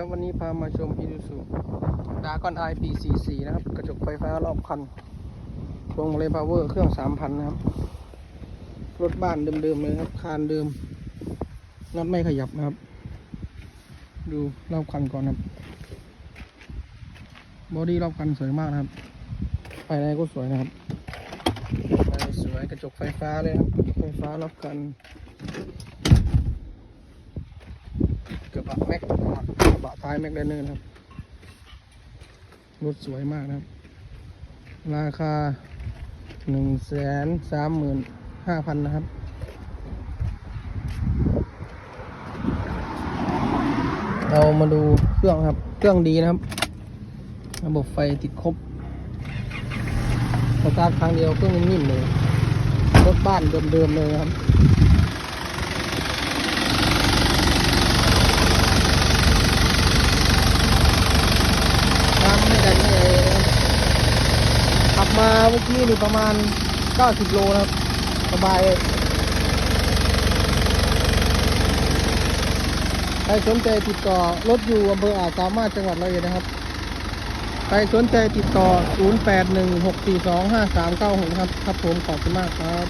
ครับวันนี้พามาชม Isuzu d r a g o n i P44 นะครับ กระจกไฟฟ้ารอบคันพวงมาลัยพาวเวอร์เครื่อง 3,000 นะครับ รถบ้านเดิมๆเลยครับ คานเดิมน็อตไม่ขยับนะครับ ดูรอบคันก่อนครับบอดี้รอบคันสวยมากนะครับ ภายในก็สวยนะครับภายในสวยกระจกไฟฟ้าเลยครับไฟฟ้ารอบคัน บะแม็กกระบะท้ายแม็กไดเนอร์ครับ รถสวยมากนะครับ ราคาหนึ่งแสนสามหมื่นห้าพันนะครับเรามาดูเครื่องครับ เครื่องดีนะครับ ระบบไฟติดครบสตาร์ทครั้งเดียวเครื่องนิ่มเลย รถบ้านเดิมๆเลยครับ น้ำไม่ได้ไม่ได้นะครับขับ มาเมื่อกี้นี่ประมาณ 90 โลนะครับ สบายเลยใครสนใจติดต่อรถอยู่อำเภออาจสามารถจังหวัดร้อยเอ็ดนะครับ ใครสนใจติดต่อ 0816425396 ครับ ครับผมขอบคุณมากครับ